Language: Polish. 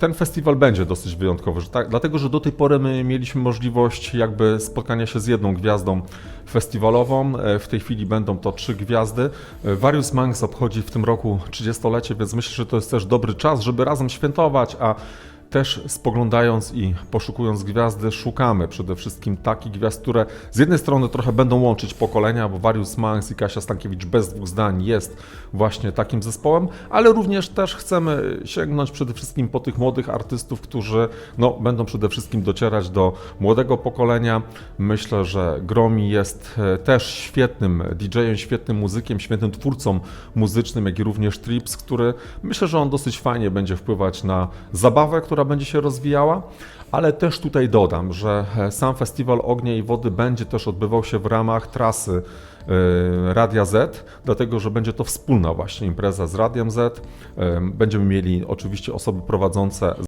ten festiwal będzie dosyć wyjątkowy, że tak, dlatego że do tej pory my mieliśmy możliwość jakby spotkania się z jedną gwiazdą festiwalową. E, W tej chwili będą to trzy gwiazdy. E, Various Manx obchodzi w tym roku 30-lecie, więc myślę, że to jest też dobry czas, żeby razem świętować, a też spoglądając i poszukując gwiazdy, szukamy przede wszystkim takich gwiazd, które z jednej strony trochę będą łączyć pokolenia, bo Various Manx i Kasia Stankiewicz bez dwóch zdań jest właśnie takim zespołem, ale również też chcemy sięgnąć przede wszystkim po tych młodych artystów, którzy no, będą przede wszystkim docierać do młodego pokolenia. Myślę, że Gromi jest e, też świetnym DJ-em, świetnym muzykiem, świetnym twórcą muzycznym, jak i również Trips, który myślę, że on dosyć fajnie będzie wpływać na zabawę, która będzie się rozwijała. Ale też tutaj dodam, że e, sam festiwal Ognia i Wody będzie też odbywał się w ramach trasy e, Radia Z, dlatego że będzie to wspólna właśnie impreza z Radiem Z. E, Będziemy mieli oczywiście osoby prowadzące